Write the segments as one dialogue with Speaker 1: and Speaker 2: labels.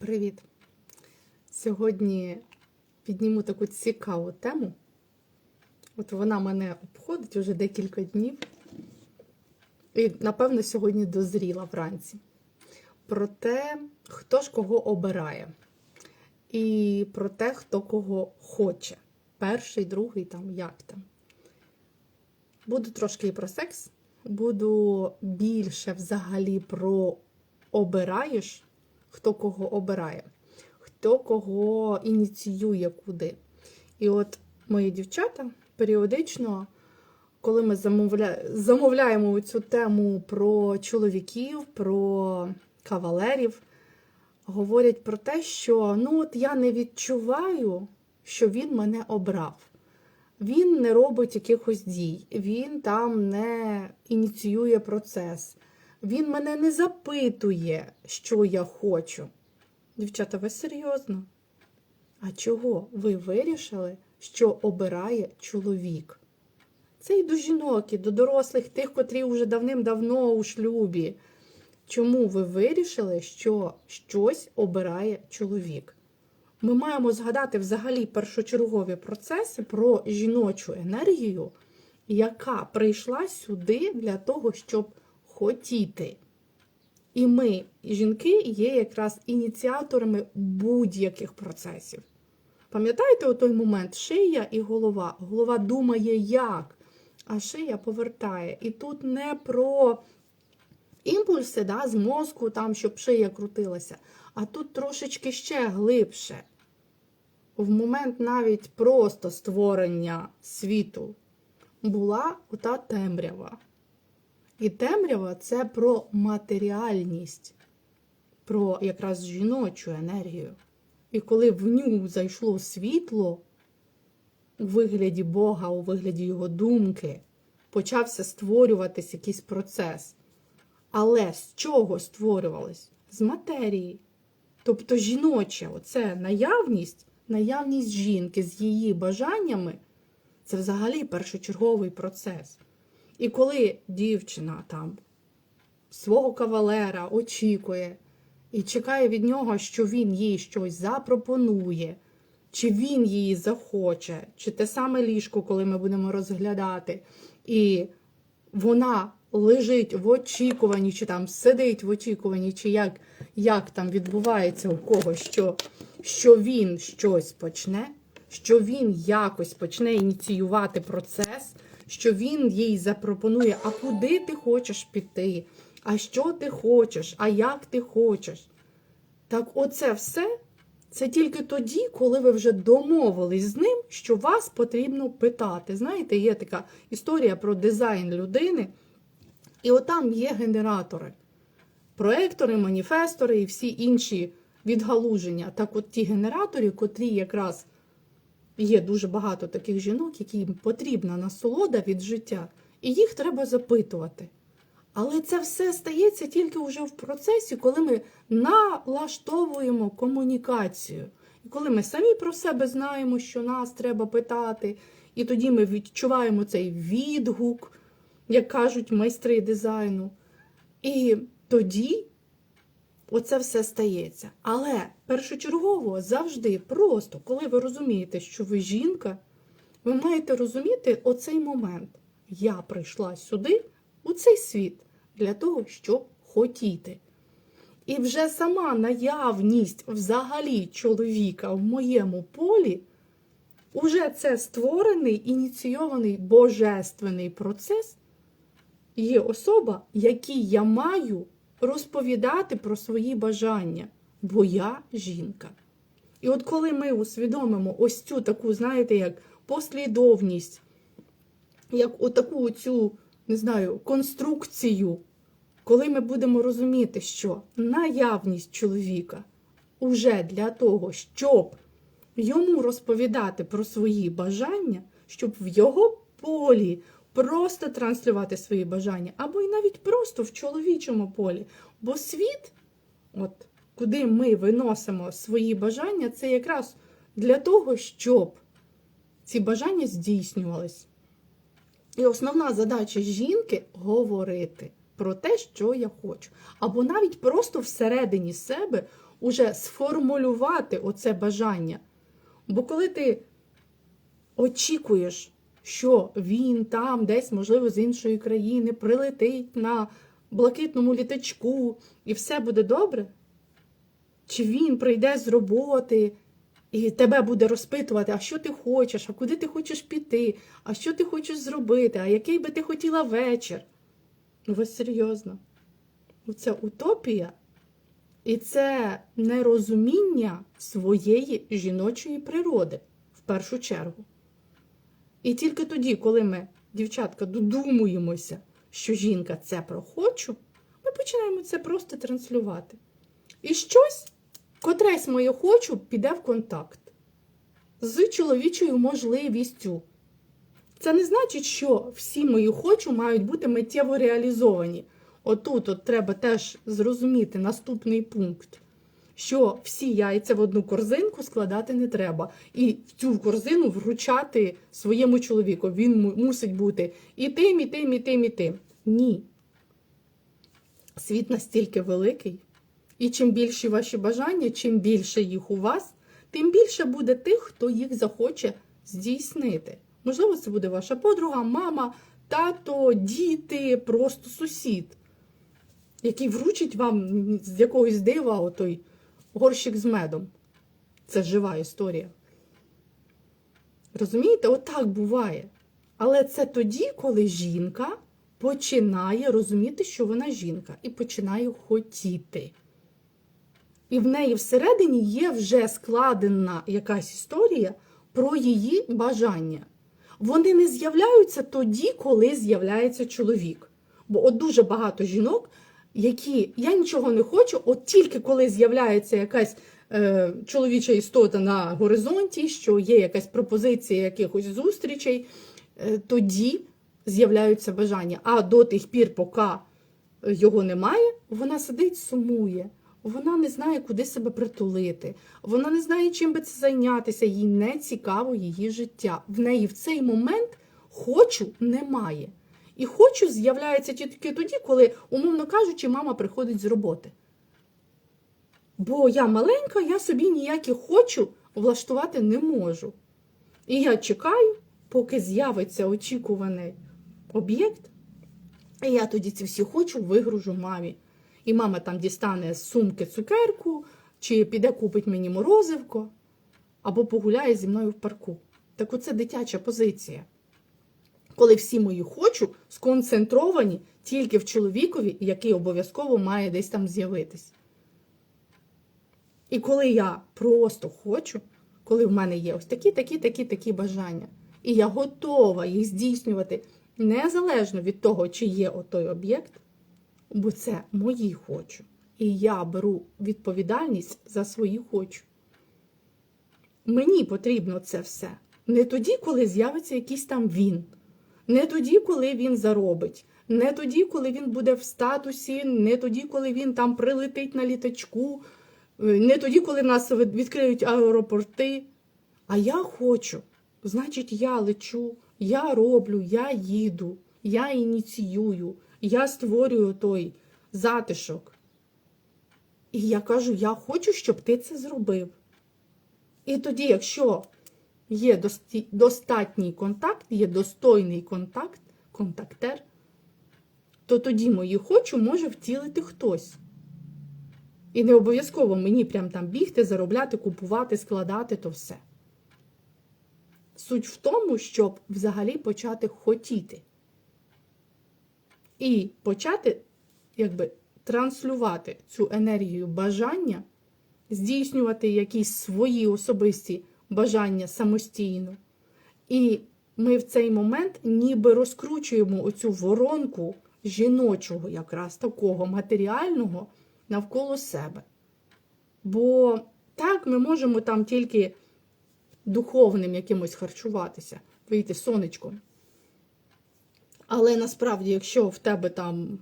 Speaker 1: Привіт! Сьогодні підніму таку цікаву тему. От вона мене обходить уже декілька днів. І, напевно, сьогодні дозріла вранці. Про те, хто ж кого обирає. І про те, хто кого хоче. Перший, другий, там, як там. Буду трошки і про секс. Буду більше взагалі про обираєш, хто кого обирає, хто кого ініціює куди. І от мої дівчата періодично, коли ми замовля... замовляємо цю тему про чоловіків, про кавалерів, говорять про те, що ну от я не відчуваю, що він мене обрав. Він не робить якихось дій, він там не ініціює процес, він мене не запитує, що я хочу. Дівчата, ви серйозно? А чого ви вирішили, що обирає чоловік? Це і до жінок, і до дорослих, тих, котрі вже давним-давно у шлюбі. Чому ви вирішили, що щось обирає чоловік? Ми маємо згадати взагалі першочергові процеси про жіночу енергію, яка прийшла сюди для того, щоб хотіти. І ми, жінки, є якраз ініціаторами будь-яких процесів. Пам'ятаєте у той момент шия і голова? Голова думає, як, а шия повертає. І тут не про імпульси да, з мозку, там, щоб шия крутилася, а тут трошечки ще глибше. В момент навіть просто створення світу була ота темрява. І темрява це про матеріальність, про якраз жіночу енергію. І коли в ню зайшло світло у вигляді Бога, у вигляді його думки, почався створюватись якийсь процес. Але з чого створювалось? З матерії. Тобто жіноча, оце наявність, наявність жінки з її бажаннями це взагалі першочерговий процес. І коли дівчина там свого кавалера очікує і чекає від нього, що він їй щось запропонує, чи він її захоче, чи те саме ліжко, коли ми будемо розглядати, і вона лежить в очікуванні, чи там сидить в очікуванні, чи як як там відбувається у когось, що, що він щось почне, що він якось почне ініціювати процес що він їй запропонує, а куди ти хочеш піти, а що ти хочеш, а як ти хочеш. Так оце все це тільки тоді, коли ви вже домовились з ним, що вас потрібно питати. Знаєте, є така історія про дизайн людини, і отам є генератори, проектори, маніфестори і всі інші відгалуження. Так, от ті генератори, котрі якраз. Є дуже багато таких жінок, яким потрібна насолода від життя, і їх треба запитувати. Але це все стається тільки вже в процесі, коли ми налаштовуємо комунікацію. І коли ми самі про себе знаємо, що нас треба питати, і тоді ми відчуваємо цей відгук, як кажуть майстри дизайну. І тоді Оце все стається. Але першочергово завжди просто, коли ви розумієте, що ви жінка, ви маєте розуміти оцей момент. Я прийшла сюди, у цей світ, для того, щоб хотіти. І вже сама наявність взагалі чоловіка в моєму полі, уже це створений, ініційований божественний процес, є особа, якій я маю розповідати про свої бажання, бо я жінка. І от коли ми усвідомимо ось цю таку, знаєте, як послідовність, як отаку цю, не знаю, конструкцію, коли ми будемо розуміти, що наявність чоловіка уже для того, щоб йому розповідати про свої бажання, щоб в його полі просто транслювати свої бажання, або й навіть просто в чоловічому полі. Бо світ, от куди ми виносимо свої бажання, це якраз для того, щоб ці бажання здійснювались. І основна задача жінки говорити про те, що я хочу. Або навіть просто всередині себе уже сформулювати оце бажання. Бо коли ти очікуєш, що він там, десь, можливо, з іншої країни, прилетить на блакитному літачку і все буде добре, чи він прийде з роботи і тебе буде розпитувати, а що ти хочеш, а куди ти хочеш піти, а що ти хочеш зробити, а який би ти хотіла вечір. Ну, ви серйозно? Ну, Це утопія. І це нерозуміння своєї жіночої природи в першу чергу. І тільки тоді, коли ми, дівчатка, додумуємося, що жінка це про хочу, ми починаємо це просто транслювати. І щось, котресь моє хочу, піде в контакт з чоловічою можливістю. Це не значить, що всі мої хочу мають бути миттєво реалізовані. Отут от треба теж зрозуміти наступний пункт, що всі яйця в одну корзинку складати не треба. І в цю корзину вручати своєму чоловіку. Він мусить бути і тим, і тим, і тим, і тим. Ні. Світ настільки великий, і чим більші ваші бажання, чим більше їх у вас, тим більше буде тих, хто їх захоче здійснити. Можливо, це буде ваша подруга, мама, тато, діти, просто сусід, який вручить вам з якогось дива отой горщик з медом. Це жива історія. Розумієте, отак буває. Але це тоді, коли жінка починає розуміти, що вона жінка, і починає хотіти. І в неї всередині є вже складена якась історія про її бажання. Вони не з'являються тоді, коли з'являється чоловік. Бо от дуже багато жінок, які я нічого не хочу, от тільки коли з'являється якась е, чоловіча істота на горизонті, що є якась пропозиція якихось зустрічей, е, тоді з'являються бажання. А до тих пір, поки його немає, вона сидить, сумує. Вона не знає, куди себе притулити. Вона не знає, чим би це зайнятися. Їй не цікаво її життя. В неї в цей момент хочу немає. І хочу з'являється тільки тоді, коли, умовно кажучи, мама приходить з роботи. Бо я маленька, я собі ніякі хочу влаштувати не можу. І я чекаю, поки з'явиться очікуваний об'єкт, і я тоді ці всі хочу вигружу мамі. І мама там дістане з сумки цукерку, чи піде купить мені морозивко, або погуляє зі мною в парку. Так оце дитяча позиція. Коли всі мої хочу сконцентровані тільки в чоловікові, який обов'язково має десь там з'явитись. І коли я просто хочу, коли в мене є ось такі, такі, такі, такі бажання, і я готова їх здійснювати незалежно від того, чи є отой об'єкт, бо це мої хочу. І я беру відповідальність за свої хочу. Мені потрібно це все. Не тоді, коли з'явиться якийсь там він, не тоді, коли він заробить, не тоді, коли він буде в статусі, не тоді, коли він там прилетить на літачку, е, не тоді, коли нас відкриють аеропорти. А я хочу. Значить, я лечу, я роблю, я їду, я ініціюю, я створюю той затишок. І я кажу, я хочу, щоб ти це зробив. І тоді, якщо є достатній контакт, є достойний контакт, контактер, то тоді мої хочу може втілити хтось. І не обов'язково мені прям там бігти, заробляти, купувати, складати то все. Суть в тому, щоб взагалі почати хотіти. І почати, якби, транслювати цю енергію бажання, здійснювати якісь свої особисті бажання самостійно. І ми в цей момент ніби розкручуємо оцю воронку жіночого, якраз такого матеріального навколо себе. Бо так ми можемо там тільки духовним якимось харчуватися, вийти сонечком. Але насправді, якщо в тебе там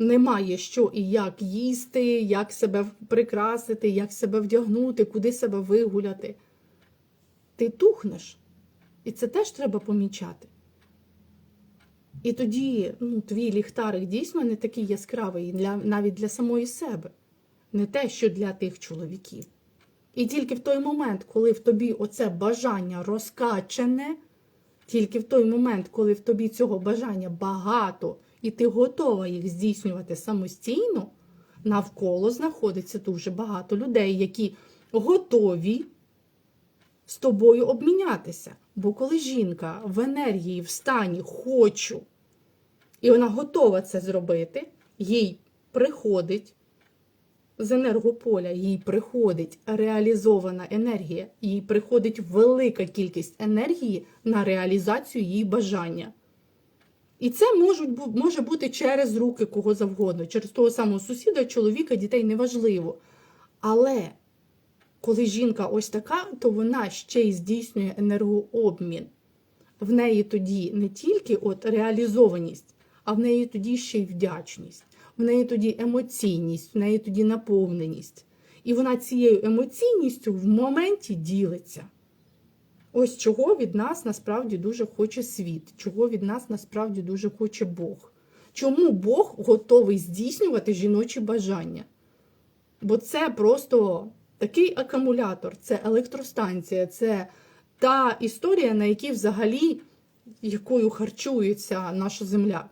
Speaker 1: немає що і як їсти, як себе прикрасити, як себе вдягнути, куди себе вигуляти, ти тухнеш. І це теж треба помічати. І тоді ну, твій ліхтарик дійсно не такий яскравий для, навіть для самої себе. не те, що для тих чоловіків. І тільки в той момент, коли в тобі оце бажання розкачане, тільки в той момент, коли в тобі цього бажання багато, і ти готова їх здійснювати самостійно, навколо знаходиться дуже багато людей, які готові з тобою обмінятися. Бо коли жінка в енергії, в стані хочу, і вона готова це зробити, їй приходить з енергополя, їй приходить реалізована енергія, їй приходить велика кількість енергії на реалізацію її бажання. І це можуть, може бути через руки кого завгодно, через того самого сусіда, чоловіка, дітей, неважливо. Але коли жінка ось така, то вона ще й здійснює енергообмін. В неї тоді не тільки от реалізованість, а в неї тоді ще й вдячність, в неї тоді емоційність, в неї тоді наповненість. І вона цією емоційністю в моменті ділиться. Ось чого від нас насправді дуже хоче світ, чого від нас насправді дуже хоче Бог. Чому Бог готовий здійснювати жіночі бажання? Бо це просто такий акумулятор, це електростанція, це та історія, на якій взагалі якою харчується наша земля.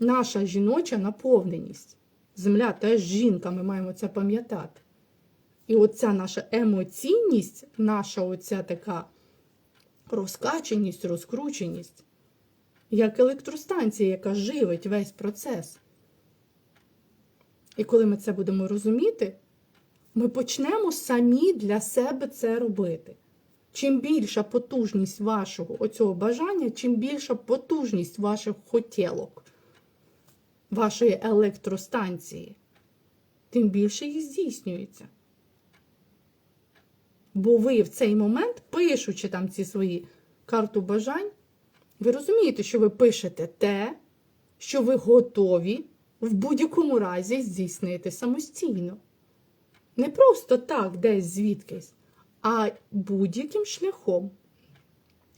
Speaker 1: Наша жіноча наповненість. Земля теж жінка, ми маємо це пам'ятати. І оця наша емоційність, наша оця така розкаченість, розкрученість, як електростанція, яка живить весь процес. І коли ми це будемо розуміти, ми почнемо самі для себе це робити. Чим більша потужність вашого оцього бажання, чим більша потужність ваших хотілок, вашої електростанції, тим більше їх здійснюється. Бо ви в цей момент, пишучи там ці свої карту бажань, ви розумієте, що ви пишете те, що ви готові в будь-якому разі здійснити самостійно. Не просто так, десь звідкись, а будь-яким шляхом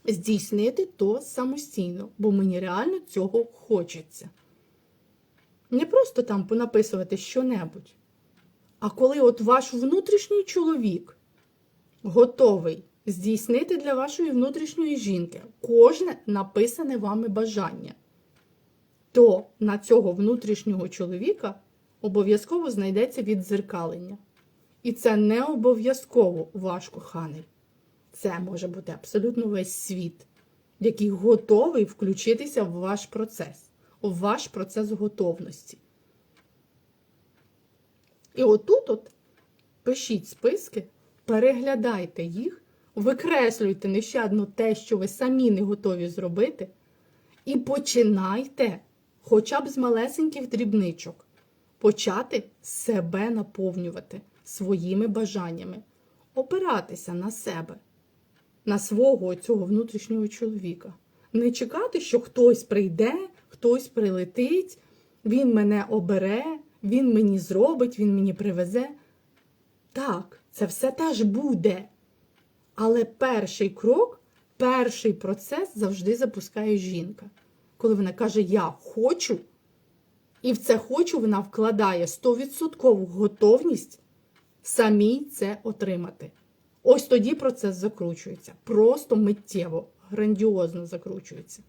Speaker 1: здійснити то самостійно, бо мені реально цього хочеться. Не просто там понаписувати що-небудь, а коли от ваш внутрішній чоловік готовий здійснити для вашої внутрішньої жінки кожне написане вами бажання, то на цього внутрішнього чоловіка обов'язково знайдеться віддзеркалення. І це не обов'язково ваш коханий. Це може бути абсолютно весь світ, який готовий включитися в ваш процес, в ваш процес готовності. І отут от пишіть списки, переглядайте їх, викреслюйте нещадно те, що ви самі не готові зробити, і починайте хоча б з малесеньких дрібничок почати себе наповнювати своїми бажаннями, опиратися на себе, на свого цього внутрішнього чоловіка. Не чекати, що хтось прийде, хтось прилетить, він мене обере, він мені зробить, він мені привезе. Так, це все теж буде. Але перший крок, перший процес завжди запускає жінка. Коли вона каже Я хочу, і в це хочу вона вкладає 100% готовність самій це отримати. Ось тоді процес закручується. Просто миттєво, грандіозно закручується.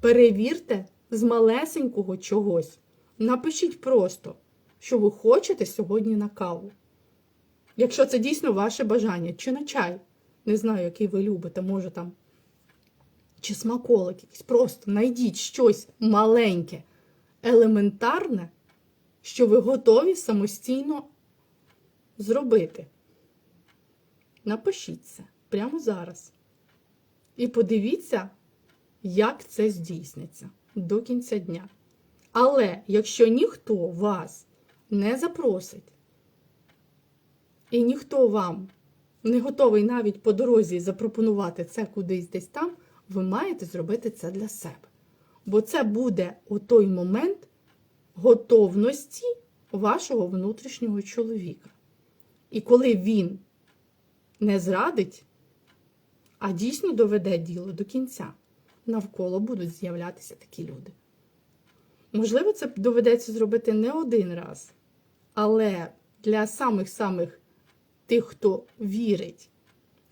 Speaker 1: Перевірте з малесенького чогось. Напишіть просто, що ви хочете сьогодні на каву. Якщо це дійсно ваше бажання, чи на чай, не знаю, який ви любите, може там, чи смаколик якийсь. Просто знайдіть щось маленьке, елементарне, що ви готові самостійно зробити. Напишіть це прямо зараз. І подивіться, як це здійсниться до кінця дня. Але якщо ніхто вас не запросить, і ніхто вам не готовий навіть по дорозі запропонувати це кудись десь там, ви маєте зробити це для себе. Бо це буде у той момент готовності вашого внутрішнього чоловіка. І коли він не зрадить, а дійсно доведе діло до кінця, навколо будуть з'являтися такі люди. Можливо, це доведеться зробити не один раз, Але для самих-самих тих, хто вірить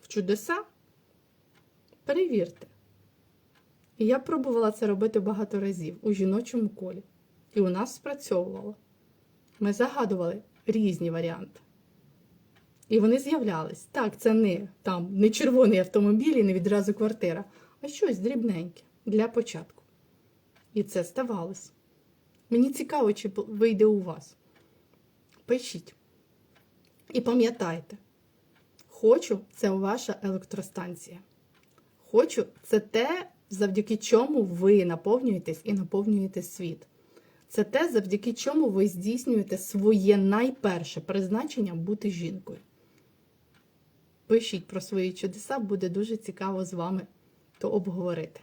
Speaker 1: в чудеса, перевірте. І я пробувала це робити багато разів у жіночому колі. І у нас спрацьовувало. Ми загадували різні варіанти. І вони з'являлись. Так, це не там не червоний автомобіль і не відразу квартира, а щось дрібненьке для початку. І це ставалось. Мені цікаво, чи вийде у вас. Пишіть. І пам'ятайте, хочу це ваша електростанція. Хочу це те, завдяки чому ви наповнюєтесь і наповнюєте світ. Це те, завдяки чому ви здійснюєте своє найперше призначення бути жінкою. Пишіть про свої чудеса, буде дуже цікаво з вами то обговорити.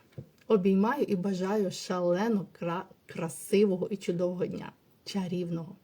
Speaker 1: Обіймаю і бажаю шалено кра- красивого і чудового дня, чарівного.